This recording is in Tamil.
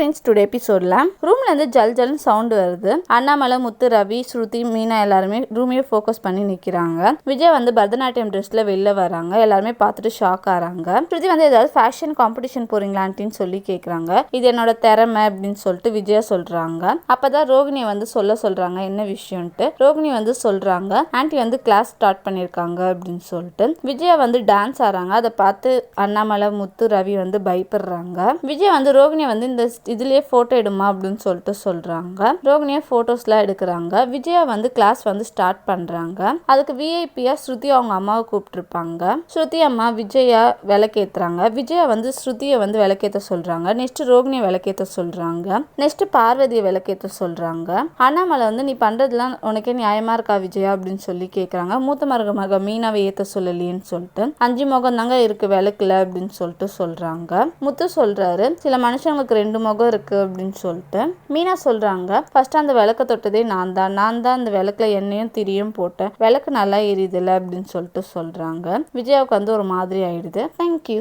ஃப்ரெண்ட்ஸ் டுடே எபிசோடில் ரூம்லேருந்து ஜல் ஜல்னு சவுண்டு வருது. அண்ணாமலை முத்து ரவி ஸ்ருதி மீனா எல்லாருமே ரூமையே ஃபோக்கஸ் பண்ணி நிற்கிறாங்க விஜய் வந்து பரதநாட்டியம் ட்ரெஸ்ஸில் வெளில வராங்க. எல்லாருமே பார்த்துட்டு ஷாக் ஆகிறாங்க ஸ்ருதி வந்து ஏதாவது ஃபேஷன் காம்படிஷன் போறீங்களான்ட்டின்னு சொல்லி கேட்குறாங்க இது என்னோட திறமை அப்படின்னு சொல்லிட்டு விஜயா சொல்கிறாங்க அப்போ தான் ரோகிணியை வந்து சொல்ல சொல்கிறாங்க என்ன விஷயம்ட்டு ரோகிணி வந்து சொல்கிறாங்க ஆன்ட்டி வந்து கிளாஸ் ஸ்டார்ட் பண்ணியிருக்காங்க அப்படின்னு சொல்லிட்டு. விஜயா வந்து டான்ஸ் ஆடுறாங்க அதை பார்த்து அண்ணாமலை முத்து ரவி வந்து பயப்படுறாங்க. விஜய் வந்து ரோகிணியை வந்து இந்த இதுலயே போட்டோ எடுமா அப்படின்னு சொல்லிட்டு சொல்றாங்க. ரோகிணியை போட்டோஸ்லாம் எடுக்கிறாங்க. விஜயா வந்து கிளாஸ் வந்து ஸ்டார்ட் பண்றாங்க. அதுக்கு விஐபியா ஸ்ருதி அவங்க அம்மாவை கூப்பிட்டுருப்பாங்க. ஸ்ருதி அம்மா விஜயா விளக்கேத்துறாங்க. விஜயா வந்து ஸ்ருதியை வந்து விளக்கேத்த சொல்றாங்க. நெக்ஸ்ட் ரோகிணியை விளக்கேத்த சொல்றாங்க. நெக்ஸ்ட் பார்வதியை விளக்கேத்த சொல்றாங்க. அண்ணாமலை வந்து நீ பண்றதுலாம் உனக்கே நியாயமா இருக்கா விஜயா? அப்படின்னு சொல்லி கேட்குறாங்க மூத்த மருக மக மீனாவை ஏத்த சொல்லலையேன்னு சொல்லிட்டு அஞ்சு முகம் தாங்க இருக்கு விளக்குல அப்படின்னு சொல்லிட்டு சொல்றாங்க. முத்து சொல்றாரு சில மனுஷங்களுக்கு ரெண்டு முகம் முகம் இருக்கு அப்படின்னு சொல்லிட்டு மீனா சொல்றாங்க. ஃபர்ஸ்ட் அந்த விளக்க தொட்டதே நான் தான். நான் தான் அந்த விளக்குல எண்ணெயும் திரியும் போட்டேன். விளக்கு நல்லா எரியுதுல்ல அப்படின்னு சொல்லிட்டு சொல்றாங்க. விஜயாவுக்கு வந்து ஒரு மாதிரி ஆயிடுது. தேங்க்யூ